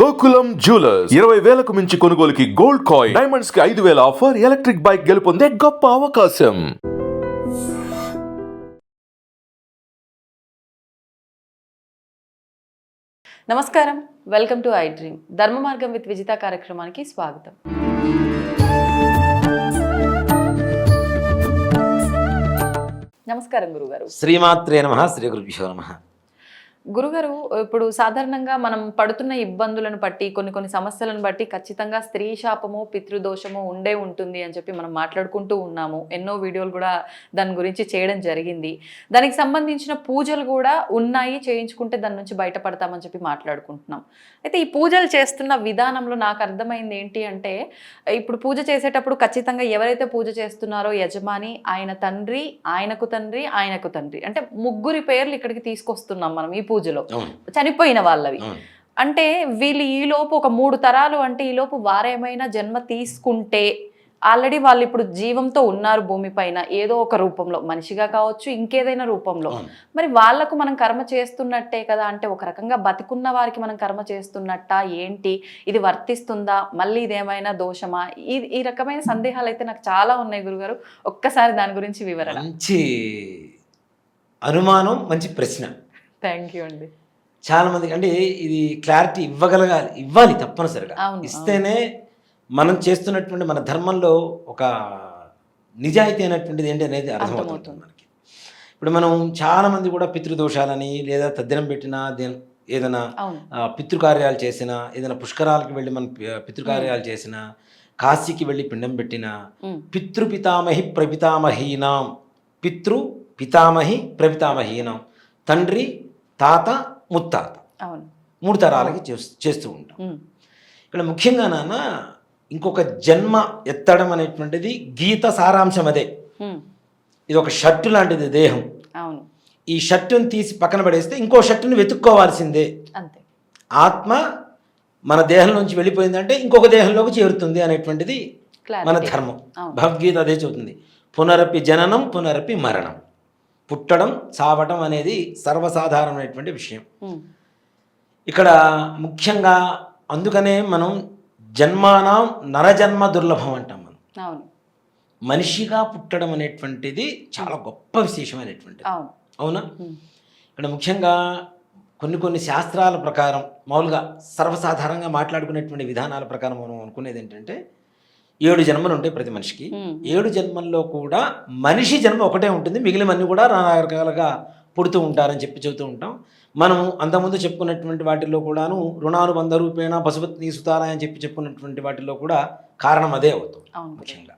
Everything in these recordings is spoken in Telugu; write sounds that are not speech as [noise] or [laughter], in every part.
గోకులం జ్యువెలర్స్. ఇరవై వేలకు మించి కొనుగోలుకి గోల్డ్ కాయిన్. డైమండ్స్కి ఐదు వేల ఆఫర్. ఎలక్ట్రిక్ బైక్ గెలుపొందే గొప్ప అవకాశం. నమస్కారం. Welcome to I dream. ధర్మ మార్గం విత్ విజిత కార్యక్రమానికి స్వాగతం. నమస్కారం గురుగారు. శ్రీమాత్రే నమ శ్రీ గురుభ్యో నమ. గురుగారు ఇప్పుడు సాధారణంగా మనం పడుతున్న ఇబ్బందులను బట్టి కొన్ని కొన్ని సమస్యలను బట్టి ఖచ్చితంగా స్త్రీ శాపము పితృదోషము ఉండే ఉంటుంది అని చెప్పి మనం మాట్లాడుకుంటూ ఉన్నాము. ఎన్నో వీడియోలు కూడా దాని గురించి చేయడం జరిగింది. దానికి సంబంధించిన పూజలు కూడా ఉన్నాయి చేయించుకుంటే దాని నుంచి బయటపడతామని చెప్పి మాట్లాడుకుంటున్నాం. అయితే ఈ పూజలు చేస్తున్న విధానంలో నాకు అర్థమైంది ఏంటి అంటే ఇప్పుడు పూజ చేసేటప్పుడు ఖచ్చితంగా ఎవరైతే పూజ చేస్తున్నారో యజమాని ఆయన తండ్రి ఆయనకు తండ్రి ఆయనకు తండ్రి. అంటే ముగ్గురి పేర్లు ఇక్కడికి తీసుకొస్తున్నాం మనం. ఈ పూజలో. చనిపోయిన వాళ్ళవి. అంటే వీళ్ళు ఈలోపు ఒక మూడు తరాలు అంటే ఈలోపు వారేమైనా జన్మ తీసుకుంటే ఆల్రెడీ వాళ్ళు ఇప్పుడు జీవంతో ఉన్నారు భూమిపైన ఏదో ఒక రూపంలో. మనిషిగా కావచ్చు ఇంకేదైనా రూపంలో. మరి వాళ్ళకు మనం కర్మ చేస్తున్నట్టే కదా? అంటే ఒక రకంగా బతికున్న వారికి మనం కర్మ చేస్తున్నట్టా? ఏంటి? ఇది వర్తిస్తుందా? మళ్ళీ ఇదేమైనా దోషమా? ఈ ఈ రకమైన సందేహాలు అయితే నాకు చాలా ఉన్నాయి గురుగారు. ఒక్కసారి దాని గురించి వివరణ. మంచి అనుమానం మంచి ప్రశ్న. థ్యాంక్ యూ అండి. చాలా మందికి అంటే ఇది క్లారిటీ ఇవ్వగలగాలి ఇవ్వాలి తప్పనిసరిగా. ఇస్తేనే మనం చేస్తున్నటువంటి మన ధర్మంలో ఒక నిజాయితీ అనేటువంటిది ఏంటి అనేది అర్థమవుతుంది. మనకి. ఇప్పుడు మనం చాలా మంది కూడా పితృదోషాలని లేదా తద్దినం పెట్టినా ఏదైనా పితృకార్యాలు చేసినా ఏదైనా పుష్కరాలకు వెళ్ళి మనం పితృకార్యాలు చేసినా కాశీకి వెళ్ళి పిండం పెట్టినా పితృపితామహి ప్రపితామహీనాం. పితృ పితామహి ప్రపితామహీనాం. తండ్రి తాత ముత్తాత. అవును. మూడు తరాలకి చేస్- చేస్తూ ఉంటాం. ఇక్కడ ముఖ్యంగా నాన్న ఇంకొక జన్మ ఎత్తడం అనేటువంటిది గీత సారాంశం అదే. ఇది ఒక షర్టు లాంటిది దేహం. అవును. ఈ షర్టుని తీసి పక్కన పడేస్తే ఇంకో షర్టుని వెతుక్కోవాల్సిందే. అంతే. ఆత్మ మన దేహం నుంచి వెళ్ళిపోయిందంటే ఇంకొక దేహంలోకి చేరుతుంది అనేటువంటిది మన ధర్మం. భగవద్గీత అదే చెబుతుంది. పునరపి జననం పునరపి మరణం. పుట్టడం చావటం అనేది సర్వసాధారణమైనటువంటి విషయం. ఇక్కడ ముఖ్యంగా అందుకనే మనం జన్మానం నరజన్మ దుర్లభం అంటాం మనం. మనిషిగా పుట్టడం అనేటువంటిది చాలా గొప్ప విశేషమైనటువంటిది. అవును. ఇక్కడ ముఖ్యంగా కొన్ని కొన్ని శాస్త్రాల ప్రకారం మామూలుగా సర్వసాధారణంగా మాట్లాడుకునేటువంటి విధానాల ప్రకారం మనం అనుకునేది ఏంటంటే ఏడు జన్మలు ఉంటాయి ప్రతి మనిషికి. ఏడు జన్మల్లో కూడా మనిషి జన్మ ఒకటే ఉంటుంది. మిగిలినవన్నీ కూడా రకరకాలుగా పుడుతూ ఉంటారని చెప్పి చెబుతూ ఉంటాం. మనం అంతకుముందు చెప్పుకున్నటువంటి వాటిల్లో కూడాను రుణానుబంధ రూపేణ పశుపత్ని సుతారాయ అని చెప్పి చెప్పుకున్నటువంటి వాటిల్లో కూడా కారణం అదే అవుతుంది ముఖ్యంగా.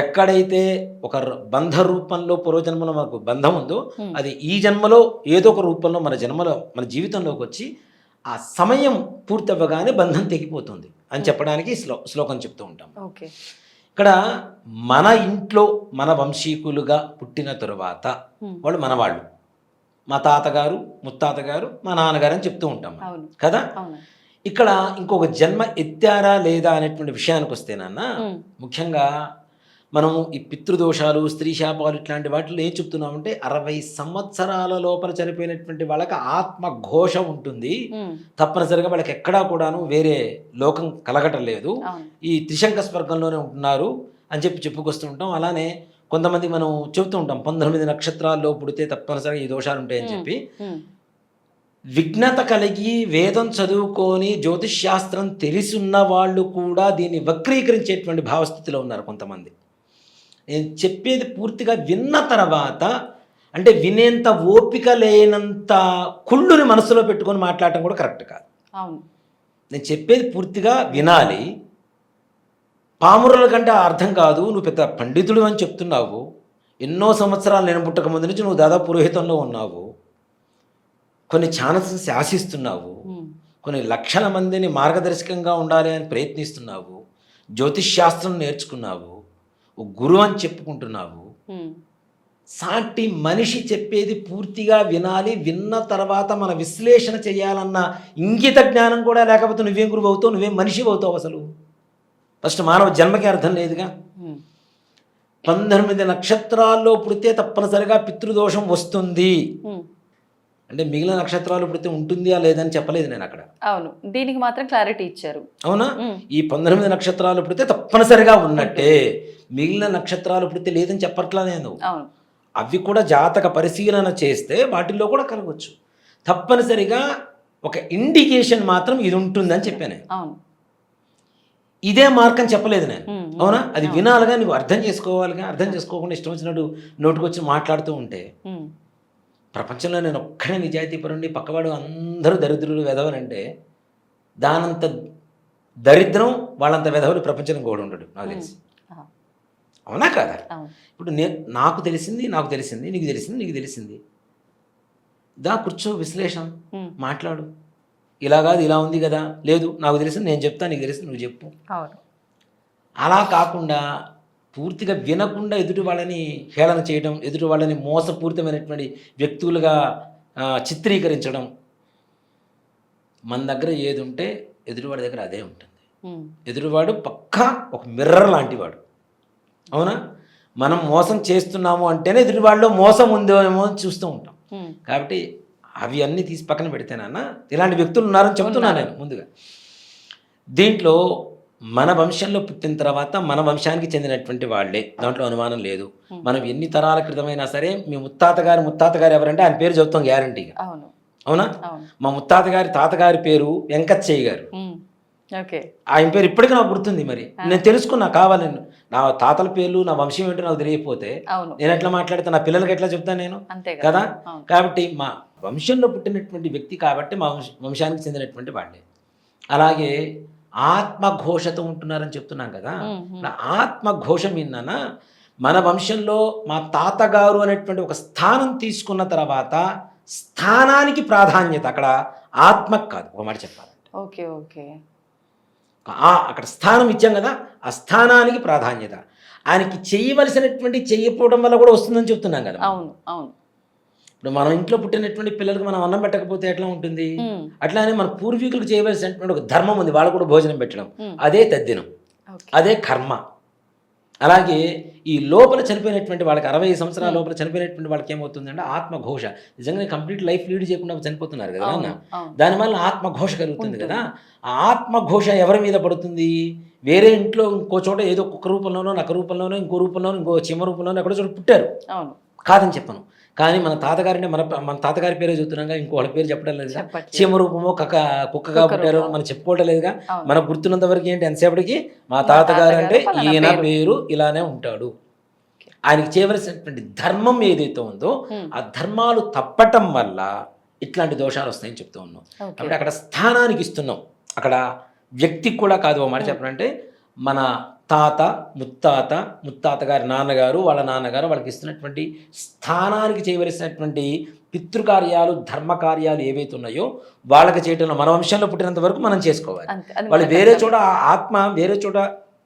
ఎక్కడైతే ఒక బంధ రూపంలో పూర్వజన్మలో మనకు బంధం ఉందో. అది ఈ జన్మలో ఏదో ఒక రూపంలో మన జన్మలో మన జీవితంలోకి వచ్చి ఆ సమయం పూర్తి అవ్వగానే బంధం తెగిపోతుంది అని చెప్పడానికి శ్లో శ్లోకం చెప్తూ ఉంటాం. ఓకే. ఇక్కడ మన ఇంట్లో మన వంశీకులుగా పుట్టిన తరువాత వాళ్ళు మనవాళ్ళు. మా తాతగారు ముత్తాతగారు మా నాన్నగారు అని చెప్తూ ఉంటాం కదా? ఇక్కడ ఇంకొక జన్మ ఎత్తారా లేదా అనేటువంటి విషయానికి వస్తేనన్నా ఉమ్, ముఖ్యంగా మనము ఈ పితృదోషాలు స్త్రీ శాపాలు ఇట్లాంటి వాటిలో ఏం చెప్తున్నామంటే అరవై సంవత్సరాల లోపల చనిపోయినటువంటి వాళ్ళకి ఆత్మ ఘోష ఉంటుంది. తప్పనిసరిగా వాళ్ళకి ఎక్కడా కూడాను వేరే లోకం కలగటం లేదు ఈ త్రిశంక స్వర్గంలోనే ఉంటున్నారు అని చెప్పి చెప్పుకొస్తూ ఉంటాం అలానే కొంతమంది మనం చెబుతూ ఉంటాం పంతొమ్మిది నక్షత్రాల్లో పుడితే తప్పనిసరిగా ఈ దోషాలు ఉంటాయని చెప్పి. విఘ్నత కలిగి వేదం చదువుకొని జ్యోతిష్ శాస్త్రం తెలిసున్న వాళ్ళు కూడా దీన్ని వక్రీకరించేటువంటి భావస్థితిలో ఉన్నారు కొంతమంది. నేను చెప్పేది పూర్తిగా విన్న తర్వాత అంటే వినేంత ఓపిక లేనంత కుళ్ళుని మనసులో పెట్టుకొని మాట్లాడటం కూడా కరెక్ట్ కాదు. అవును. నేను చెప్పేది పూర్తిగా వినాలి. పామురుల కంటే అర్థం కాదు. నువ్వు పెద్ద పండితుడు అని చెప్తున్నావు. ఎన్నో సంవత్సరాలు నేను పుట్టక ముందు నుంచి నువ్వు దాదాపు పురోహితంలో ఉన్నావు. కొన్ని ఛానల్స్ శాసిస్తున్నావు. కొన్ని లక్షల మందిని మార్గదర్శకంగా ఉండాలి అని ప్రయత్నిస్తున్నావు. జ్యోతిష్ శాస్త్రం నేర్చుకున్నావు. ఓ గురువు అని చెప్పుకుంటున్నావు. సాటి మనిషి చెప్పేది పూర్తిగా వినాలి విన్న తర్వాత మన విశ్లేషణ చేయాలన్న ఇంగిత జ్ఞానం కూడా లేకపోతే నువ్వేం గురువు అవుతావు నువ్వేం మనిషి అవుతావు అసలు? ఫస్ట్ మానవ జన్మకి అర్థం లేదుగా? పంతొమ్మిది నక్షత్రాల్లో పుడితే తప్పనిసరిగా పితృదోషం వస్తుంది. అంటే మిగిలిన నక్షత్రాలు పుడితే ఉంటుందా లేదని చెప్పలేదు నేను అక్కడ. అవును. దీనికి మాత్రం క్లారిటీ ఇచ్చారు. అవునా? ఈ పంతొమ్మిది నక్షత్రాలు పుడితే తప్పనిసరిగా ఉన్నట్టే. మిగిలిన నక్షత్రాలు పుడితే లేదని చెప్పట్లా నేను. అవి కూడా జాతక పరిశీలన చేస్తే వాటిల్లో కూడా కలగవచ్చు తప్పనిసరిగా ఒక ఇండికేషన్ మాత్రం ఇది ఉంటుందని చెప్పాను. అవును. ఇదే మార్గం చెప్పలేదు నేను. అవునా? అది. వినాలిగా నువ్వు అర్థం చేసుకోవాలిగా అర్థం చేసుకోకుండా ఇష్టం వచ్చినట్టు నోటుకొచ్చి మాట్లాడుతూ ఉంటే ప్రపంచంలో నేను ఒక్కడే నిజాయితీపరుండి పక్కవాడు అందరూ దరిద్రులు వెధవలంటే దానంత దరిద్రం వాళ్ళంత వెధవలు ప్రపంచం కూడా ఉండడు నాకు తెలిసి. అవునా కాదా? ఇప్పుడు నేను నాకు తెలిసింది నాకు తెలిసింది నీకు తెలిసింది నీకు తెలిసింది. దా కూర్చో విశ్లేషణ మాట్లాడు. ఇలా కాదు ఇలా ఉంది కదా లేదు నాకు తెలిసింది నేను చెప్తా నీకు తెలిసింది నువ్వు చెప్పు. అలా కాకుండా పూర్తిగా వినకుండా ఎదుటి వాళ్ళని హేళన చేయడం ఎదుటి వాళ్ళని మోసపూరితమైనటువంటి వ్యక్తులుగా చిత్రీకరించడం మన దగ్గర ఏది ఉంటే ఎదుటివాడి దగ్గర అదే ఉంటుంది. ఎదుటివాడు పక్కా ఒక మిర్రర్ లాంటివాడు. అవునా? మనం మోసం చేస్తున్నాము అంటేనే ఎదుటివాడిలో మోసం ఉందేమో అని చూస్తూ ఉంటాం. కాబట్టి అవి అన్నీ తీసి పక్కన పెడితేనన్నా ఇలాంటి వ్యక్తులు ఉన్నారని చెప్తున్నాను నేను ముందుగా. దీంట్లో మన వంశంలో పుట్టిన తర్వాత మన వంశానికి చెందినటువంటి వాళ్ళే. దాంట్లో అనుమానం లేదు. మనం ఎన్ని తరాల క్రితమైనా సరే మీ ముత్తాత గారి ముత్తాత గారు ఎవరంటే ఆయన పేరు చెప్తాం గ్యారంటీగా అవును. మా ముత్తాత గారి తాతగారి పేరు వెంకచ్చయ్య గారు. ఆయన పేరు ఇప్పటికీ నాకు గుర్తుంది మరి. నేను తెలుసుకున్నా కావాలని నా తాతల పేర్లు నా వంశం ఏంటో నాకు తెలియకపోతే నేను ఎట్లా మాట్లాడితే నా పిల్లలకి ఎట్లా చెప్తాను నేను? కదా. కాబట్టి మా వంశంలో పుట్టినటువంటి వ్యక్తి కాబట్టి మా వంశ వంశానికి చెందినటువంటి వాళ్ళే. అలాగే ఆత్మఘోషతో ఉంటున్నారని చెప్తున్నాం కదా. ఆత్మఘోష మీదన మన వంశంలో మా తాతగారు అనేటువంటి ఒక స్థానం తీసుకున్న తర్వాత స్థానానికి ప్రాధాన్యత అక్కడ ఆత్మకు కాదు. ఒక మాట చెప్పాలి. Okay okay. అక్కడ స్థానం ఇచ్చాం కదా ఆ స్థానానికి ప్రాధాన్యత. ఆయనకి చేయవలసినటువంటి చేయకపోవడం వల్ల కూడా వస్తుందని చెప్తున్నాం కదా. అవును అవును. ఇప్పుడు మనం ఇంట్లో పుట్టినటువంటి పిల్లలకు మనం అన్నం పెట్టకపోతే ఎట్లా ఉంటుంది? అట్లానే మన పూర్వీకులకు చేయవలసినటువంటి ఒక ధర్మం ఉంది. వాళ్ళు కూడా భోజనం పెట్టడం. అదే తద్దినం. అదే కర్మ. అలాగే ఈ లోపల చనిపోయినటువంటి వాళ్ళకి అరవై సంవత్సరాల లోపల చనిపోయినటువంటి వాళ్ళకి ఏమవుతుందంటే ఆత్మఘోష. నిజంగా కంప్లీట్ లైఫ్ లీడ్ చేయకుండా చనిపోతున్నారు కదా అన్న? దానివల్ల ఆత్మఘోష కలుగుతుంది. కదా? ఆ ఆత్మఘోష ఎవరి మీద పడుతుంది? వేరే ఇంట్లో ఇంకో చోట ఏదో కుక్క రూపంలోనో నక్క రూపంలోనో ఇంకో రూపంలోనో ఇంకో చీమ రూపంలోనో ఎక్కడో చోట పుట్టారు. కాదని చెప్పను. కానీ మన తాతగారిని మన మన తాతగారి పేరే చెప్తున్నాగా ఇంకో వాళ్ళ పేరు చెప్పడం లేదు. చీమ రూపమో కక్క కుక్కగా కుక్క పుట్టారు. మనం చెప్పుకోవడం లేదుగా మనకు గుర్తున్నంత వరకు ఏంటి ఎంతసేపటికి మా తాతగారు అంటే ఈయన పేరు. ఇలానే ఉంటాడు. ఆయనకి చేయవలసినటువంటి ధర్మం ఏదైతే ఉందో ఆ ధర్మాలు తప్పటం వల్ల ఇట్లాంటి దోషాలు వస్తాయని చెప్తూ ఉన్నాం. కాబట్టి అక్కడ స్థానానికి ఇస్తున్నాం. అక్కడ వ్యక్తికి కూడా కాదు మాట చెప్పాలంటే మన తాత ముత్తాత ముత్తాత గారి నాన్నగారు వాళ్ళ నాన్నగారు వాళ్ళకి ఇస్తున్నటువంటి స్థానానికి చేయవలసినటువంటి పితృకార్యాలు ధర్మకార్యాలు ఏవైతే ఉన్నాయో వాళ్ళకి చేయటంలో మన వంశంలో పుట్టినంత వరకు మనం చేసుకోవాలి. వాళ్ళు వేరే. చోట ఆత్మ వేరే చోట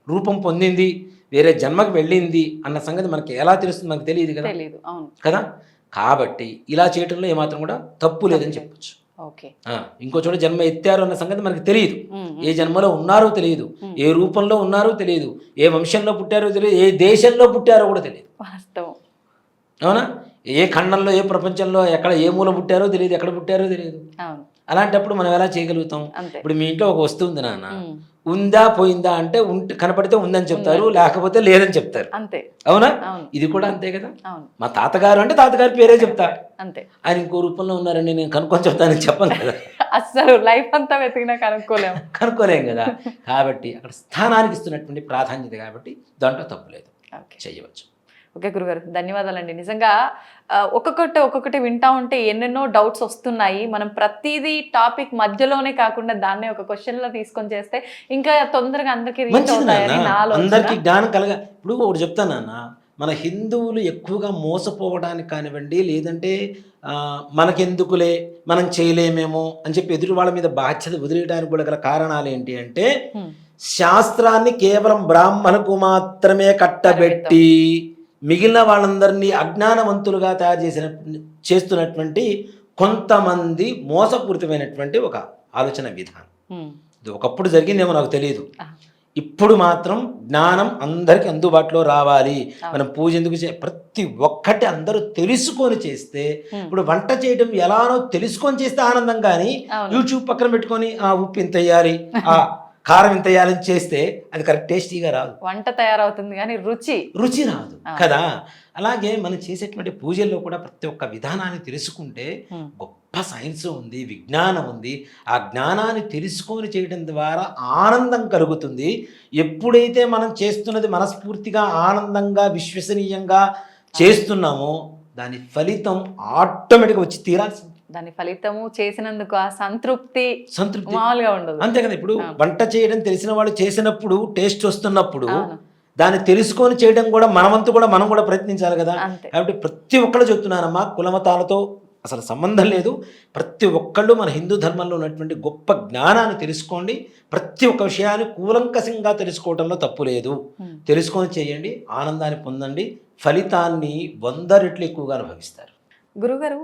రూపం పొందింది వేరే జన్మకు వెళ్ళింది అన్న సంగతి మనకి ఎలా తెలుస్తుంది? మనకు తెలియదు కదా? కదా? కాబట్టి ఇలా చేయటంలో ఏమాత్రం కూడా తప్పు లేదని చెప్పొచ్చు. ఇంకో చోట జన్మ ఎత్తారు అన్న సంగతి మనకు తెలియదు. ఏ జన్మలో ఉన్నారో తెలియదు. ఏ రూపంలో ఉన్నారో తెలియదు. ఏ వంశంలో పుట్టారో తెలియదు. ఏ దేశంలో పుట్టారో కూడా తెలియదు. వాస్తవం. అవునా? ఏ ఖండంలో ఏ ప్రపంచంలో ఎక్కడ ఏ మూల పుట్టారో తెలియదు ఎక్కడ పుట్టారో తెలియదు. అలాంటప్పుడు మనం ఎలా చేయగలుగుతాం? ఇప్పుడు మీ ఇంట్లో ఒక వస్తువు ఉంది నాన్న ఉందా పోయిందా అంటే ఉంటే కనపడితే ఉందని చెప్తారు లేకపోతే లేదని చెప్తారు. అంతే. అవునా? ఇది కూడా అంతే కదా? మా తాతగారు అంటే తాతగారి పేరే చెప్తా. అంతే. ఆయన ఇంకో రూపంలో ఉన్నారని నేను కనుక్కొని చెప్తానని చెప్పను కదా. [laughs] అస్సలు లైఫ్ అంతా వెతికినా కనుక్కోలేము [laughs] కనుక్కోలేం కదా. [laughs] కాబట్టి అక్కడ స్థానానికి ఇస్తున్నటువంటి ప్రాధాన్యత కాబట్టి దాంట్లో తప్పు లేదు. చేయవచ్చు. ఓకే గురుగారు. ధన్యవాదాలండి. నిజంగా ఒక్కొక్కటి ఒక్కొక్కటి వింటా ఉంటే ఎన్నెన్నో డౌట్స్ వస్తున్నాయి. మనం ప్రతిదీ టాపిక్ మధ్యలోనే కాకుండా దాన్నే ఒక క్వశ్చన్లో తీసుకొని చేస్తే ఇంకా తొందరగా అందరికి రీచ్ అవుతాయని అందరికీ జ్ఞానం కలగ ఇప్పుడు ఒకటి చెప్తాను నాన్న. మన హిందువులు ఎక్కువగా మోసపోవడానికి కానివ్వండి లేదంటే మనకెందుకులే మనం చేయలేమేమో అని చెప్పి ఎదుటి వాళ్ళ మీద బాధ్యత వదిలేయడానికి కూడా గల కారణాలు ఏంటి అంటే. శాస్త్రాన్ని కేవలం బ్రాహ్మణకు మాత్రమే కట్టబెట్టి మిగిలిన వాళ్ళందరినీ అజ్ఞానవంతులుగా తయారు చేసిన చేస్తున్నటువంటి కొంతమంది మోసపూరితమైనటువంటి ఒక ఆలోచన విధానం. ఇది ఒకప్పుడు జరిగిందేమో నాకు తెలియదు. ఇప్పుడు మాత్రం జ్ఞానం అందరికి అందుబాటులో రావాలి మనం పూజ ఎందుకు చే ప్రతి ఒక్కటి అందరూ తెలుసుకొని చేస్తే. ఇప్పుడు వంట చేయడం ఎలానో తెలుసుకొని చేస్తే ఆనందం కానీ. యూట్యూబ్ పక్కన పెట్టుకొని ఆ ఉప్పు ఇంత వేయాలి ఆ [laughs] కారం ఇంత వేయాలని చేస్తే అది కరెక్ట్ టేస్టీగా రాదు. వంట తయారవుతుంది కానీ రుచి. రుచి రాదు. కదా? అలాగే మనం చేసేటువంటి పూజల్లో కూడా ప్రతి ఒక్క విధానాన్ని తెలుసుకుంటే. గొప్ప సైన్స్ ఉంది విజ్ఞానం ఉంది. ఆ జ్ఞానాన్ని తెలుసుకొని చేయడం ద్వారా ఆనందం కలుగుతుంది. ఎప్పుడైతే మనం చేస్తున్నది మనస్ఫూర్తిగా ఆనందంగా విశ్వసనీయంగా చేస్తున్నామో దాని ఫలితం ఆటోమేటిక్గా వచ్చి తీరాల్సింది. దాని ఫలితము చేసినందుకు ఆ సంతృప్తి సంతృప్తి. మామూలుగా ఉండదు. అంతే కదా ఇప్పుడు. వంట చేయడం తెలిసిన వాళ్ళు చేసినప్పుడు టేస్ట్ వస్తున్నప్పుడు. దాన్ని తెలుసుకొని చేయడం కూడా మనవంతు కూడా మనం కూడా ప్రయత్నించాలి కదా. కాబట్టి ప్రతి ఒక్కళ్ళు చెప్తున్నానమ్మా కులమతాలతో అసలు సంబంధం లేదు. ప్రతి ఒక్కళ్ళు మన హిందూ ధర్మంలో ఉన్నటువంటి గొప్ప జ్ఞానాన్ని తెలుసుకోండి. ప్రతి ఒక్క విషయాన్ని కూలంకషంగా తెలుసుకోవడంలో తప్పు లేదు. తెలుసుకొని చేయండి ఆనందాన్ని పొందండి ఫలితాన్ని వంద రెట్లు ఎక్కువగా అనుభవిస్తారు. గురుగారు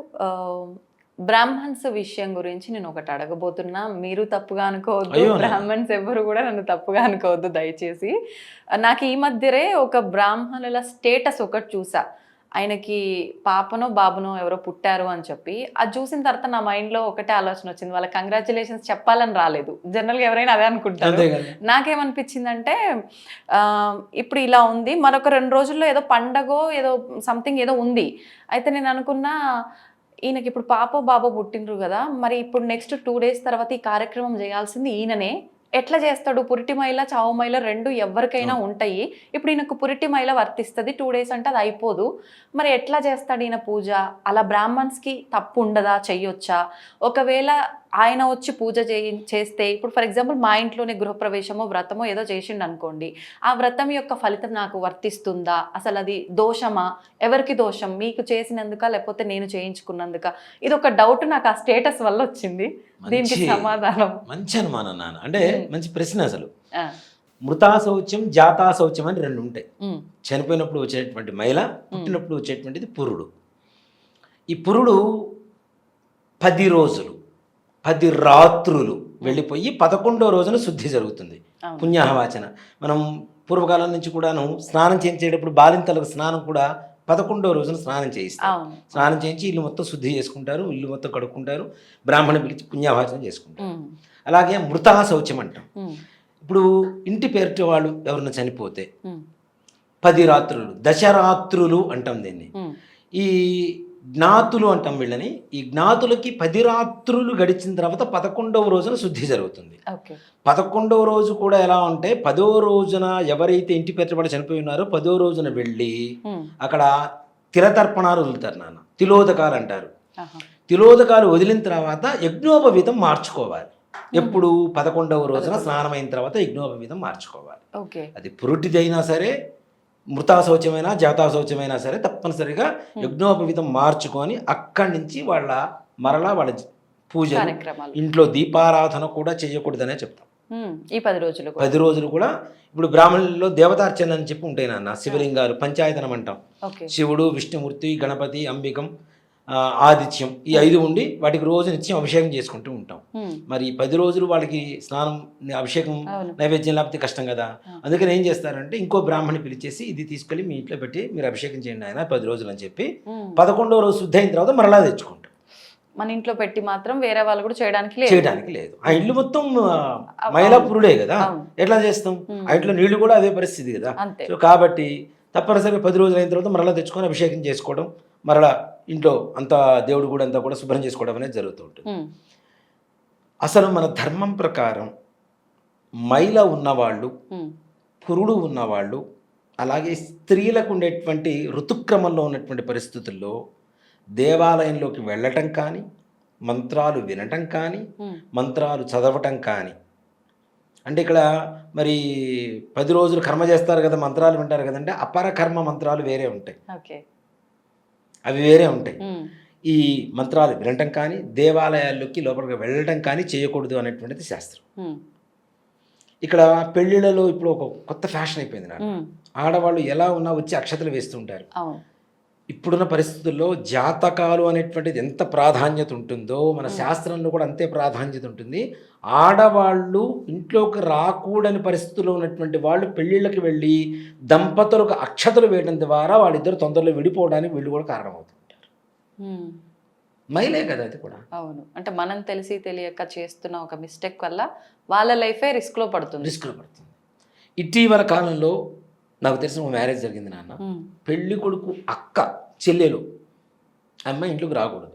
బ్రాహ్మణ్స్ విషయం గురించి నేను ఒకటి అడగబోతున్నా. మీరు తప్పుగా అనుకోవద్దు. బ్రాహ్మణ్స్ ఎవరు కూడా నన్ను తప్పుగా అనుకోవద్దు దయచేసి. నాకు ఈ మధ్యనే ఒక బ్రాహ్మణుల స్టేటస్ ఒకటి చూసా. ఆయనకి పాపనో బాబునో ఎవరో పుట్టారు అని చెప్పి. అది చూసిన తర్వాత నా మైండ్లో ఒకటే ఆలోచన వచ్చింది. వాళ్ళ కంగ్రాచులేషన్స్ చెప్పాలని రాలేదు. జనరల్గా ఎవరైనా అదే అనుకుంటారు. నాకేమనిపించిందంటే ఆ, ఇప్పుడు ఇలా ఉంది. మరొక రెండు రోజుల్లో ఏదో పండగో ఏదో సంథింగ్ ఏదో ఉంది. అయితే నేను అనుకున్నా ఈయనకి ఇప్పుడు పాప బాబో పుట్టినరు కదా మరి ఇప్పుడు నెక్స్ట్ టూ డేస్ తర్వాత ఈ కార్యక్రమం చేయాల్సింది ఈయననే. ఎట్లా చేస్తాడు? పురిటి మైల చావు మైల రెండు ఎవరికైనా ఉంటాయి. ఇప్పుడు ఈయనకు పురిటి మైల వర్తిస్తుంది టూ డేస్ అంటే అది అయిపోదు. మరి ఎట్లా చేస్తాడు ఈయన పూజ? అలా బ్రాహ్మణ్స్కి తప్పు ఉండదా? చెయ్యొచ్చా? ఒకవేళ ఆయన వచ్చి పూజ చేయి చేస్తే ఇప్పుడు ఫర్ ఎగ్జాంపుల్ మా ఇంట్లోనే గృహప్రవేశమో వ్రతమో ఏదో చేసిండు అనుకోండి ఆ వ్రతం యొక్క ఫలితం నాకు వర్తిస్తుందా? అసలు అది దోషమా? ఎవరికి దోషం? మీకు చేసినందుక లేకపోతే నేను చేయించుకున్నందుక? ఇది ఒక డౌట్ నాకు ఆ స్టేటస్ వల్ల వచ్చింది. దీనికి మంచి- సమాధానం. మంచి అనుమానం నాన్న. అంటే. మంచి ప్రశ్న అసలు. మృతా శౌచ్యం జాతా శౌచ్యం అని రెండు ఉంటాయి. చనిపోయినప్పుడు వచ్చేటువంటి మైల పుట్టినప్పుడు వచ్చేటువంటిది పురుడు. ఈ పురుడు పది రోజులు పది రాత్రులు వెళ్ళిపోయి పదకొండో రోజున శుద్ధి జరుగుతుంది. పుణ్యాహవాచన. మనం పూర్వకాలం నుంచి కూడాను స్నానం చేయించేటప్పుడు బాలింతలకు స్నానం కూడా పదకొండో రోజున స్నానం చేయిస్తారు. స్నానం చేయించి ఇల్లు మొత్తం శుద్ధి చేసుకుంటారు ఇల్లు మొత్తం కడుక్కుంటారు బ్రాహ్మణ పిలిచి పుణ్యావాచన చేసుకుంటారు. అలాగే మృతా శౌచ్యం అంటాం ఇప్పుడు ఇంటి పేరుట వాళ్ళు ఎవరైనా చనిపోతే పది రాత్రులు దశరాత్రులు అంటాం దీన్ని. ఈ జ్ఞాతులు అంటాం వీళ్ళని. ఈ జ్ఞాతులకి పది రాత్రులు గడిచిన తర్వాత పదకొండవ రోజున శుద్ధి జరుగుతుంది. పదకొండవ రోజు కూడా ఎలా ఉంటే పదో రోజున ఎవరైతే ఇంటి పేరుట చనిపోయి ఉన్నారో పదో రోజున వెళ్ళి అక్కడ తిలతర్పణాలు వదులుతారు నాన్న. తిలోదకాలు అంటారు. తిలోదకాలు వదిలిన తర్వాత యజ్ఞోపవీతం మార్చుకోవాలి. ఎప్పుడు? పదకొండవ రోజున స్నానమైన తర్వాత యజ్ఞోపవీతం మార్చుకోవాలి. అది పురుటిదైనా సరే మృతా శౌచమైనా జాతా శౌచమైనా సరే తప్పనిసరిగా యజ్ఞోపవీతం మార్చుకొని అక్కడి నుంచి వాళ్ళ మరలా వాళ్ళ కార్యక్రమాలు. ఇంట్లో దీపారాధన కూడా చేయకూడదనే చెప్తాం. ఈ పది రోజులు కూడా. పది రోజులు కూడా ఇప్పుడు బ్రాహ్మణుల్లో దేవతార్చన అని చెప్పి ఉంటాయి నాన్న. శివలింగాలు పంచాయతనం అంటాం. శివుడు విష్ణుమూర్తి గణపతి అంబికం ఆదిత్యం. ఈ ఐదు ఉండి వాటికి రోజు నిత్యం అభిషేకం చేసుకుంటూ ఉంటాం. మరి ఈ పది రోజులు వాళ్ళకి స్నానం అభిషేకం నైవేద్యం లేకపోతే కష్టం కదా. అందుకని ఏం చేస్తారంటే ఇంకో బ్రాహ్మణి పిలిచేసి ఇది తీసుకెళ్ళి మీ ఇంట్లో పెట్టి మీరు అభిషేకం చేయండి ఆయన పది రోజులు అని చెప్పి ఉమ్. పదకొండవ రోజు శుద్ధి అయిన తర్వాత మరలా తెచ్చుకుంటాం. మన ఇంట్లో పెట్టి మాత్రం వేరే వాళ్ళు కూడా చేయడానికి లేదు. చేయడానికి లేదు. ఆ ఇల్లు మొత్తం మైలాపురుడే కదా. ఎట్లా చేస్తాం. ఆ ఇంట్లో నీళ్ళు కూడా అదే పరిస్థితి కదా? సో కాబట్టి తప్పనిసరిగా పది రోజులు అయిన తర్వాత మరలా తెచ్చుకొని అభిషేకం చేసుకోవడం మరలా ఇంట్లో అంతా దేవుడు కూడా అంతా కూడా శుభ్రం చేసుకోవడం అనేది జరుగుతూ ఉంటుంది. అసలు మన ధర్మం ప్రకారం మైల ఉన్నవాళ్ళు పురుడు ఉన్నవాళ్ళు అలాగే స్త్రీలకు ఉండేటువంటి ఋతుక్రమంలో ఉన్నటువంటి పరిస్థితుల్లో దేవాలయంలోకి వెళ్ళటం కానీ మంత్రాలు వినటం కానీ మంత్రాలు చదవటం కానీ అంటే ఇక్కడ మరి పది రోజులు కర్మ చేస్తారు కదా మంత్రాలు వింటారు కదంటే అపర కర్మ మంత్రాలు వేరే ఉంటాయి. అవి వేరే ఉంటాయి. ఈ మంత్రాలు వినటం కానీ దేవాలయాల్లోకి లోపలికి వెళ్ళటం కానీ చేయకూడదు అనేటువంటిది శాస్త్రం. ఇక్కడ పెళ్ళిళ్ళలో ఇప్పుడు ఒక కొత్త ఫ్యాషన్ అయిపోయింది నాకు. ఆడవాళ్ళు ఎలా ఉన్నా వచ్చి అక్షతలు వేస్తుంటారు. ఇప్పుడున్న పరిస్థితుల్లో జాతకాలు అనేటువంటిది ఎంత ప్రాధాన్యత ఉంటుందో మన శాస్త్రంలో కూడా అంతే ప్రాధాన్యత ఉంటుంది. ఆడవాళ్ళు ఇంట్లోకి రాకూడని పరిస్థితుల్లో ఉన్నటువంటి వాళ్ళు పెళ్ళిళ్ళకి వెళ్ళి దంపతులకు అక్షతలు వేయడం ద్వారా వాళ్ళిద్దరు తొందరలో విడిపోవడానికి వీళ్ళు కూడా కారణమవుతుంటారు. మైలే కదా అది కూడా. అవును. అంటే మనం తెలిసి తెలియక చేస్తున్న ఒక మిస్టేక్ వల్ల వాళ్ళ లైఫే రిస్క్లో పడుతుంది. రిస్క్లో పడుతుంది. ఇటీవల కాలంలో నాకు తెలిసిన ఒక మ్యారేజ్ జరిగింది నాన్న. పెళ్ళి కొడుకు అక్క చెల్లెలు అమ్మాయి ఇంట్లోకి రాకూడదు.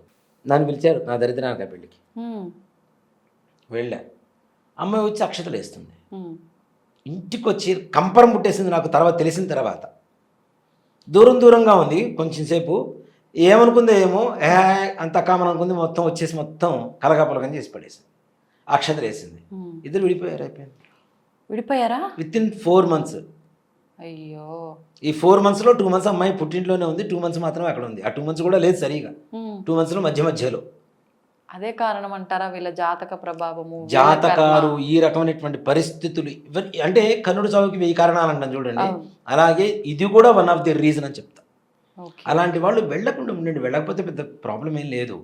నన్ను పిలిచారు నా దరిద్రానికి ఆ పెళ్ళికి. వెళ్ళా. అమ్మాయి వచ్చి అక్షతలు వేస్తుంది. ఇంటికి వచ్చి కంపరం పుట్టేసింది నాకు తర్వాత తెలిసిన తర్వాత. దూరం దూరంగా ఉంది కొంచెం సేపు. ఏమనుకుందో ఏమో ఏ అంత కామన్ అనుకుంది మొత్తం వచ్చేసి మొత్తం కలగాపలకం చేసి పడేసింది. అక్షతలు వేసింది. ఇద్దరు విడిపోయారు అయిపోయింది. విడిపోయారా? విత్ ఇన్ ఫోర్ మంత్స్ అయ్యో. ఈ ఫోర్ మంత్స్లో టూ మంత్స్ అమ్మాయి పుట్టింట్లోనే ఉంది టూ మంత్స్ మాత్రమే అక్కడ ఉంది. ఆ టూ మంత్స్ కూడా లేదు సరిగా. టూ మంత్స్లో మధ్య మధ్యలో. అదే కారణం అంటారా వీళ్ళ జాతక ప్రభావము జాతకాలు? ఈ రకమైనటువంటి పరిస్థితులు అంటే కన్నుడు చావుకి వెయ్యి కారణాలు అంటాం చూడండి. అలాగే ఇది కూడా వన్ ఆఫ్ ది రీజన్ అని చెప్తా. అలాంటి వాళ్ళు వెళ్ళకుండా ఉండండి. వెళ్ళకపోతే పెద్ద ప్రాబ్లం ఏం లేదు.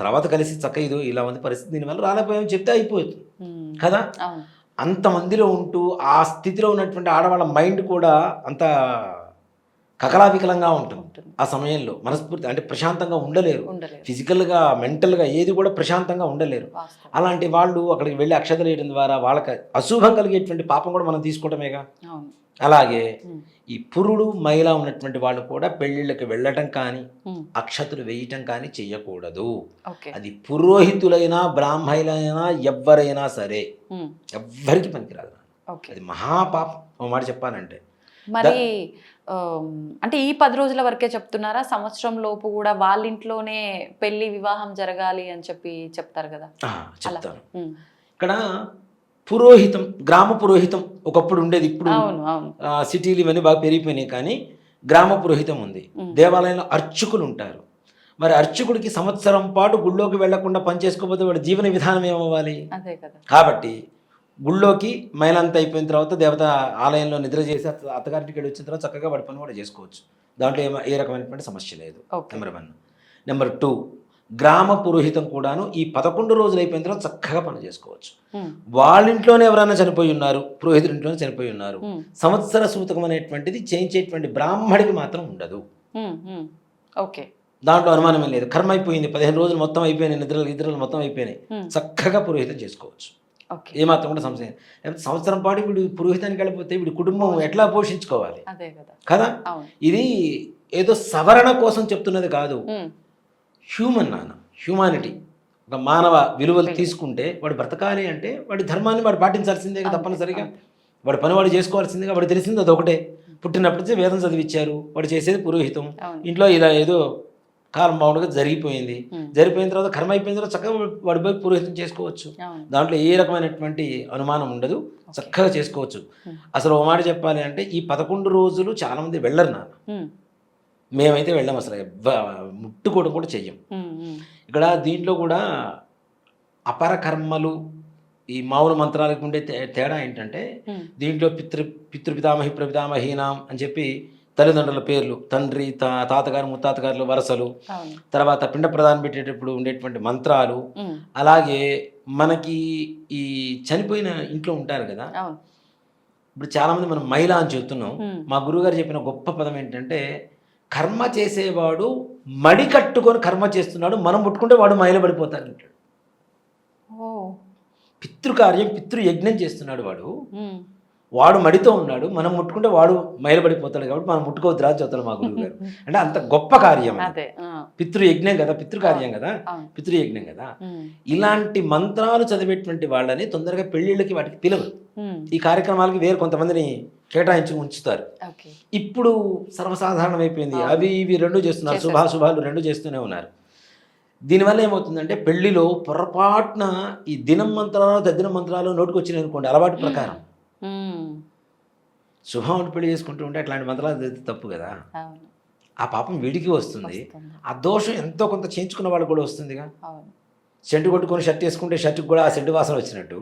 తర్వాత కలిసి చక్క ఇది ఇలా ఉంది పరిస్థితి దీనివల్ల రాలేకపోయామని చెప్తే అయిపోతుంది. కదా? అంతమందిలో ఉంటూ ఆ స్థితిలో ఉన్నటువంటి ఆడవాళ్ళ మైండ్ కూడా అంత కకలావికలంగా ఉంటుంది. ఉంటుంది. ఆ సమయంలో మనస్ఫూర్తి అంటే ప్రశాంతంగా ఉండలేరు. ఫిజికల్గా మెంటల్గా ఏది కూడా ప్రశాంతంగా ఉండలేరు. అలాంటి వాళ్ళు అక్కడికి వెళ్ళి అక్షతలు వేయడం ద్వారా వాళ్ళకి అశుభం కలిగేటువంటి పాపం కూడా మనం తీసుకోవటమేగా? అలాగే ఈ పురుడు మహిళ ఉన్నటువంటి వాళ్ళు కూడా పెళ్ళిళ్ళకి వెళ్ళటం కానీ అక్షతలు వేయటం కానీ చెయ్యకూడదు. ఓకే. అది పురోహితులైనా బ్రాహ్మణులైనా ఎవ్వరైనా సరే ఎవ్వరికి పనికిరాదు. అది మహాపాపం. మాట చెప్పాలంటే మరి అంటే ఈ పది రోజుల వరకే చెప్తున్నారా? సంవత్సరం లోపు కూడా వాళ్ళ ఇంట్లోనే పెళ్ళి వివాహం జరగాలి అని చెప్పి చెప్తారు కదా? చెప్తాను ఇక్కడ పురోహితం గ్రామ పురోహితం ఒకప్పుడు ఉండేది ఇప్పుడు సిటీలు ఇవన్నీ బాగా పెరిగిపోయినాయి కానీ గ్రామ పురోహితం ఉంది. దేవాలయంలో అర్చకులు ఉంటారు. మరి అర్చకుడికి సంవత్సరం పాటు గుళ్ళోకి వెళ్ళకుండా పనిచేసుకోకపోతే వాడి జీవన విధానం ఏమవ్వాలి? కాబట్టి గుళ్ళోకి మైలంతా అయిపోయిన తర్వాత దేవత ఆలయంలో నిద్ర చేసి అత్త- అత్తగారింటికి వెళ్ళి వచ్చిన తర్వాత చక్కగా వాడి పని కూడా చేసుకోవచ్చు. దాంట్లో ఏ ఏ రకమైనటువంటి సమస్య లేదు. నెంబర్ వన్ నెంబర్ టూ గ్రామ పురోహితం కూడాను ఈ పదకొండు రోజులు అయిపోయిన తర్వాత చక్కగా పని చేసుకోవచ్చు. ఉమ్, వాళ్ళ ఇంట్లోనే ఎవరైనా చనిపోయి ఉన్నారు పురోహితుడి ఇంట్లోనే చనిపోయి ఉన్నారు. ఉమ్, సంవత్సర సూతకం అనేటువంటిది చేయించేటువంటి బ్రాహ్మడికి మాత్రం ఉండదు. ఓకే దాంట్లో అనుమానమే లేదు. కర్మ అయిపోయింది పదిహేను రోజులు మొత్తం అయిపోయినాయి నిద్రలు నిద్రలు మొత్తం అయిపోయినాయి. చక్కగా పురోహితం చేసుకోవచ్చు. ఏమాత్రం కూడా సంశయం. లేకపోతే సంవత్సరం పాటు వీడు పురోహితానికి వెళ్ళిపోతే వీడి కుటుంబం ఎట్లా పోషించుకోవాలి? కదా. ఇది ఏదో సవరణ కోసం చెప్తున్నది కాదు. హ్యూమన్ నాన్న హ్యూమానిటీ ఒక మానవ విలువలు తీసుకుంటే వాడు బ్రతకాలి అంటే వాడి ధర్మాన్ని వాడు పాటించాల్సిందే తప్పనిసరిగా. వాడి పని వాడు చేసుకోవాల్సిందిగా వాడు తెలిసింది అది ఒకటే పుట్టినప్పటి నుంచి వేదం చదివిచ్చారు వాడు చేసేది పురోహితం. ఇంట్లో ఇలా ఏదో కాలం బాగుండగా జరిగిపోయింది. జరిగిపోయిన తర్వాత కర్మ అయిపోయిన తర్వాత చక్కగా వాడి పోయి పురోహితం చేసుకోవచ్చు. దాంట్లో ఏ రకమైనటువంటి అనుమానం ఉండదు. చక్కగా చేసుకోవచ్చు. అసలు ఒక మాట చెప్పాలి అంటే ఈ పదకొండు రోజులు చాలా మంది వెళ్ళరు నాన్న. ఉమ్, మేమైతే వెళ్ళాం అసలు. ముట్టుకోవడం కూడా చెయ్యం. ఇక్కడ దీంట్లో కూడా అపర కర్మలు ఈ మామూలు మంత్రాలకు ఉండే తేడా ఏంటంటే దీంట్లో పితృ పితృపితామహి ప్రపితామహీనాం అని చెప్పి తల్లిదండ్రుల పేర్లు తండ్రి తా తాతగారు ముత్తాతగారుల వరసలు తర్వాత పిండ ప్రదానం పెట్టేటప్పుడు ఉండేటువంటి మంత్రాలు అలాగే మనకి ఈ చనిపోయిన ఇంట్లో ఉంటారు కదా? ఇప్పుడు చాలామంది మనం మహిళ అని చెప్తున్నాం. మా గురువుగారు చెప్పిన గొప్ప పదం ఏంటంటే కర్మ చేసేవాడు మడి కట్టుకొని కర్మ చేస్తున్నాడు మనం ముట్టుకుంటే వాడు మైల పడిపోతాడు అంటాడు. పితృకార్యం పితృయజ్ఞం చేస్తున్నాడు వాడు. వాడు మడితో ఉన్నాడు మనం ముట్టుకుంటే వాడు మైలబడిపోతాడు కాబట్టి మనం ముట్టుకోవద్దు రాజు చెప్తాడు మా గురువు గారు. [laughs] అంటే అంత గొప్ప కార్యం పితృయజ్ఞం కదా పితృకార్యం కదా? పితృయజ్ఞం కదా? ఇలాంటి మంత్రాలు చదివేటువంటి వాళ్ళని తొందరగా పెళ్ళిళ్ళకి వాటికి పిలవరు. ఈ కార్యక్రమాలకి వేరు కొంతమందిని కేటాయించి ఉంచుతారు. ఇప్పుడు సర్వసాధారణం అయిపోయింది. అవి ఇవి రెండు చేస్తున్నారు. శుభాశుభాలు రెండు చేస్తూనే ఉన్నారు. దీనివల్ల ఏమవుతుందంటే పెళ్ళిలో పొరపాటున ఈ దినం మంత్రాలు తద్దిన మంత్రాలు నోటికి వచ్చినాయి అనుకోండి అలవాటు ప్రకారం. ఉమ్, శుభం అంటే పెళ్ళి చేసుకుంటూ ఉంటే అట్లాంటి మంత్రాలు తప్పు కదా. ఆ పాపం వీడికి వస్తుంది. ఆ దోషం ఎంతో కొంత చేయించుకున్న వాళ్ళు కూడా వస్తుందిగా. సెంటు కొట్టుకొని షర్ట్ వేసుకుంటే షర్ట్కి కూడా ఆ సెంటు వాసన వచ్చినట్టు.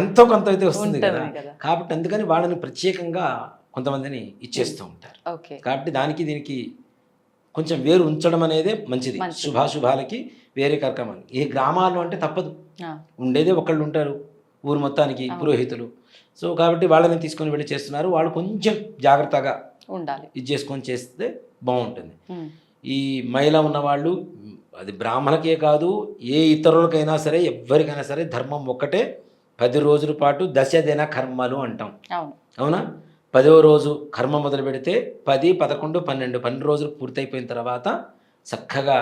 ఎంతో కొంత అయితే వస్తుంది కదా. కాబట్టి అందుకని వాళ్ళని ప్రత్యేకంగా కొంతమందిని ఇచ్చేస్తూ ఉంటారు. కాబట్టి దానికి దీనికి కొంచెం వేరు ఉంచడం అనేదే మంచిది. శుభాశుభాలకి వేరే కార్యక్రమాలు. ఏ గ్రామాల్లో అంటే తప్పదు. ఉండేదే ఒకళ్ళు ఉంటారు. ఊరు మొత్తానికి పురోహితులు. సో కాబట్టి వాళ్ళని తీసుకొని వెళ్ళి చేస్తున్నారు. వాళ్ళు కొంచెం జాగ్రత్తగా ఉండాలి. ఇది చేసుకొని చేస్తే బాగుంటుంది. ఈ మహిళ ఉన్నవాళ్ళు అది బ్రాహ్మణకే కాదు ఏ ఇతరులకైనా సరే ఎవ్వరికైనా సరే ధర్మం ఒక్కటే. పది రోజుల పాటు దశ దిన కర్మలు అంటాం. అవును. అవునా? పదవ రోజు కర్మ మొదలు పెడితే పది పదకొండు పన్నెండు పన్నెండు రోజులు పూర్తయిపోయిన తర్వాత చక్కగా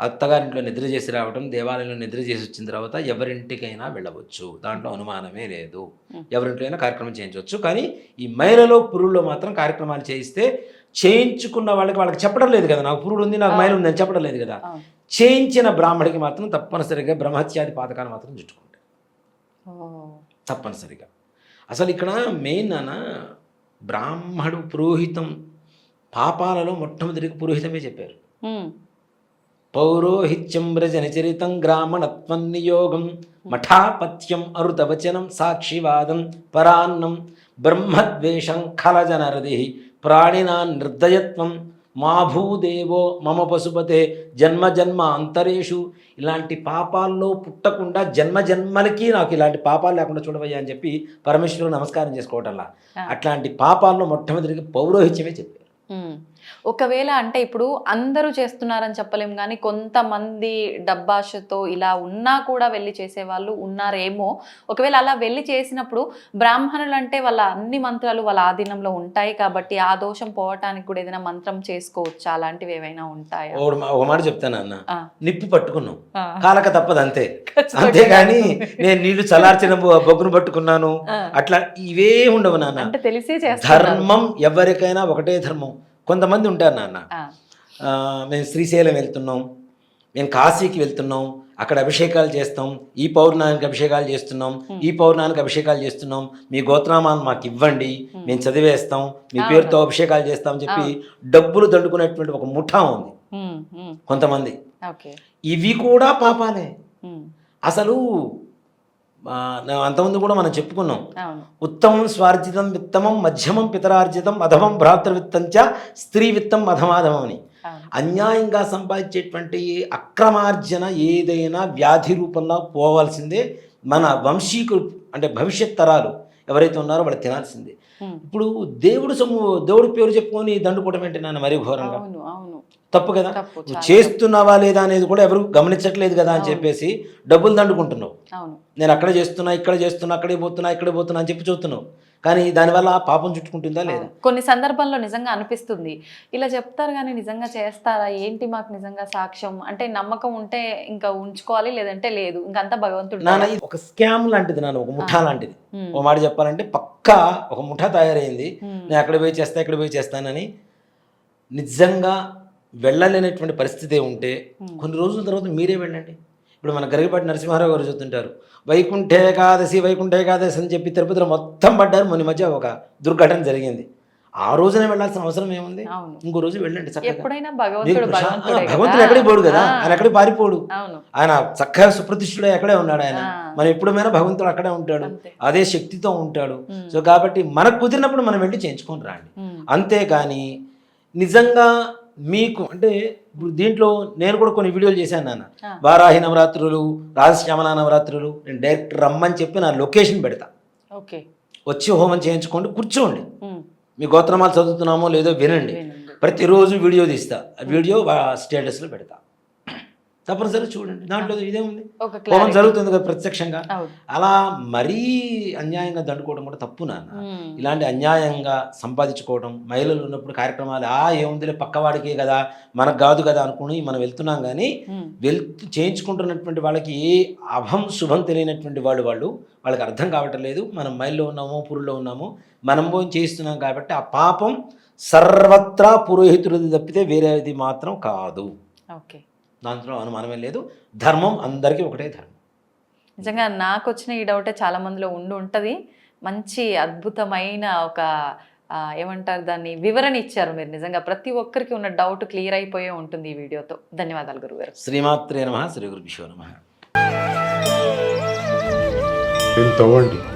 అత్తగారింట్లో నిద్ర చేసి రావడం దేవాలయంలో నిద్ర చేసి వచ్చిన తర్వాత ఎవరింటికైనా వెళ్ళవచ్చు. దాంట్లో అనుమానమే లేదు. ఎవరింట్లో అయినా కార్యక్రమం చేయించవచ్చు. కానీ ఈ మహిళలో పురుల్లో మాత్రం కార్యక్రమాలు చేయిస్తే చేయించుకున్న వాళ్ళకి వాళ్ళకి చెప్పడం లేదు కదా. నాకు పురుడు ఉంది నాకు మహిళ ఉంది అని చెప్పడం లేదు కదా. చేయించిన బ్రాహ్మడికి మాత్రం తప్పనిసరిగా బ్రహ్మత్యాది పాతకాలు మాత్రం చుట్టుకుంటాయి తప్పనిసరిగా. అసలు ఇక్కడ మెయిన్ నాన్న బ్రాహ్మడు పురోహితం పాపాలలో మొట్టమొదటికి పురోహితమే చెప్పారు. పౌరోహిత్యం వ్రజనచరితం గ్రామణత్వం నియోగం మఠాపత్యం అరుతవచనం సాక్షివాదం పరాన్నం బ్రహ్మద్వేషం ఖలజనరది ప్రాణినా నిర్దయత్వం మా భూదేవో మమ పశుపతే జన్మ జన్మ అంతరేషు ఇలాంటి పాపాల్లో పుట్టకుండా జన్మ జన్మలకి నాకు ఇలాంటి పాపాలు లేకుండా చూడవయ్యా అని చెప్పి పరమేశ్వరుడు నమస్కారం చేసుకోవటంలా. అట్లాంటి పాపాల్లో మొట్టమొదటిగా పౌరోహిత్యమే చెప్పారు. ఒకవేళ అంటే ఇప్పుడు అందరూ చేస్తున్నారని చెప్పలేం కానీ కొంతమంది డబ్బాషతో ఇలా ఉన్నా కూడా వెళ్ళి చేసేవాళ్ళు ఉన్నారేమో. ఒకవేళ అలా వెళ్ళి చేసినప్పుడు బ్రాహ్మణులు అంటే వాళ్ళ అన్ని మంత్రాలు వాళ్ళ ఆధీనంలో ఉంటాయి కాబట్టి ఆ దోషం పోవటానికి కూడా ఏదైనా మంత్రం చేసుకోవచ్చా? అలాంటివి ఏవైనా ఉంటాయా? ఒక మాట చెప్తాను అన్న. నిప్పు పట్టుకున్నాం. కాలక తప్పదు అంతే. అంతేగాని నేను నీళ్ళు చల్లార్చిన బొ- బొగ్గును పట్టుకున్నాను. అట్లా ఇవే ఉండవు నాన్న. అంటే తెలిసే చేస్తారు ధర్మం ఎవరికైనా ఒకటే ధర్మం. కొంతమంది ఉంటారు నాన్న. మేము శ్రీశైలం వెళ్తున్నాం మేము కాశీకి వెళ్తున్నాం అక్కడ అభిషేకాలు చేస్తాం ఈ పౌర్ణానికి అభిషేకాలు చేస్తున్నాం ఈ పౌర్ణానికి అభిషేకాలు చేస్తున్నాం మీ గోత్రామాన్ని మాకు ఇవ్వండి మేము చదివేస్తాం మీ పేరుతో అభిషేకాలు చేస్తాం అని చెప్పి డబ్బులు దండుకునేటువంటి ఒక ముఠా ఉంది. కొంతమంది. ఇవి కూడా పాపాలే. అసలు అంతకుముందు కూడా మనం చెప్పుకున్నాం. ఉత్తమం స్వార్జితం విత్తమం మధ్యమం పితరార్జితం అధమం భ్రాతృవిత్తంచ స్త్రీ విత్తం అధమాధమం అని అన్యాయంగా సంపాదించేటువంటి అక్రమార్జన ఏదైనా వ్యాధి రూపంలో పోవాల్సిందే మన వంశీకులు అంటే భవిష్యత్ తరాలు ఎవరైతే ఉన్నారో వాళ్ళు తినాల్సిందే. ఇప్పుడు దేవుడు సొమ్ము దేవుడి పేరు చెప్పుకొని దండుకోవడం ఏంటి నాన్న మరీ ఘోరంగా? తప్పు కదా? నువ్వు చేస్తున్నావా లేదా అనేది కూడా ఎవరు గమనించట్లేదు కదా అని చెప్పేసి డబ్బులు దండుకుంటున్నావు. నేను అక్కడ చేస్తున్నా ఇక్కడ చేస్తున్నా అక్కడే పోతున్నా ఇక్కడే పోతున్నా అని చెప్పి చూస్తున్నావు. కానీ దానివల్ల ఆ పాపం చుట్టుకుంటుందా లేదా? కొన్ని సందర్భాల్లో నిజంగా అనిపిస్తుంది. ఇలా చెప్తారు కానీ నిజంగా చేస్తారా? ఏంటి మాకు నిజంగా సాక్ష్యం? అంటే నమ్మకం ఉంటే ఇంకా ఉంచుకోవాలి లేదంటే లేదు. ఇంకంతా భగవంతుడు నాన్న ఇది ఒక స్కామ్ లాంటిది నాన్న ఒక ముఠా లాంటిది. ఒక మాట చెప్పాలంటే పక్కా ఒక ముఠా తయారైంది. నేను అక్కడ పోయి చేస్తా ఇక్కడ పోయి చేస్తానని నిజంగా వెళ్ళలేనటువంటి పరిస్థితి ఉంటే కొన్ని రోజుల తర్వాత మీరే వెళ్ళండి. ఇప్పుడు మన గరిగపాటి నరసింహారావు గారు చెప్తుంటారు వైకుంఠ ఏకాదశి వైకుంఠ ఏకాదశి అని చెప్పి తిరుపతిలో మొత్తం పడ్డారు. మొన్న ఈ మధ్య ఒక దుర్ఘటన జరిగింది. ఆ రోజునే వెళ్ళాల్సిన అవసరం ఏముంది? ఇంకో రోజు వెళ్ళండి చక్కగా. భగవంతుడు ఎక్కడికి పోడు కదా? ఆయన ఎక్కడికి పారిపోడు? ఆయన చక్కగా సుప్రతిష్ఠుడే అక్కడే ఉన్నాడు ఆయన. మనం ఎప్పుడైనా భగవంతుడు అక్కడే ఉంటాడు. అదే శక్తితో ఉంటాడు. సో కాబట్టి మనకు కుదిరినప్పుడు మనం వెళ్ళి చేయించుకొని రండి. అంతేకాని నిజంగా మీకు అంటే ఇప్పుడు దీంట్లో నేను కూడా కొన్ని వీడియోలు చేశాను నాన్న. వారాహి నవరాత్రులు రాజశ్యామల నవరాత్రులు నేను డైరెక్ట్ రమ్మని చెప్పి నా లొకేషన్ పెడతా. ఓకే. వచ్చి హోమం చేయించుకోండి కూర్చోండి. మీ గోత్రమాలు చదువుతున్నామో లేదో వినండి. వినండి. ప్రతిరోజు వీడియో తీస్తా. ఆ వీడియో స్టేటస్లో పెడతా. తప్పనిసరి చూడండి. దాంట్లో ఇదేముంది క్లారిటీ జరుగుతుంది కదా ప్రత్యక్షంగా. అలా మరీ అన్యాయంగా దండుకోవడం కూడా తప్పు నాన్న. ఇలాంటి అన్యాయంగా సంపాదించుకోవడం మహిళలు ఉన్నప్పుడు కార్యక్రమాలు ఆ ఏముందిలే పక్కవాడికే కదా మనకు కాదు కదా అనుకుని మనం వెళ్తున్నాం కానీ. వెళ్తూ చేయించుకుంటున్నటువంటి వాళ్ళకి ఏ అభం శుభం తెలియనటువంటి వాళ్ళు వాళ్ళు వాళ్ళకి అర్థం కావటం లేదు. మనం మైల్లో ఉన్నామో పురుల్లో ఉన్నామో మనం పోయి చేస్తున్నాం కాబట్టి ఆ పాపం సర్వత్రా పురోహితుడిది తప్పితే వేరేది మాత్రం కాదు. ఓకే. దాంట్లో అనుమానమే లేదు. ధర్మం అందరికీ ఒకటే ధర్మం. నిజంగా నాకు వచ్చిన ఈ డౌటే చాలా మందిలో ఉండి ఉంటుంది. మంచి అద్భుతమైన ఒక ఏమంటారు దాన్ని వివరణ ఇచ్చారు మీరు నిజంగా. ప్రతి ఒక్కరికి ఉన్న డౌట్ క్లియర్ అయిపోయే ఉంటుంది ఈ వీడియోతో. ధన్యవాదాలు గురుగారు. శ్రీమాత్రే నమ శ్రీ గురుభ్యో నమ. తవ్వండి.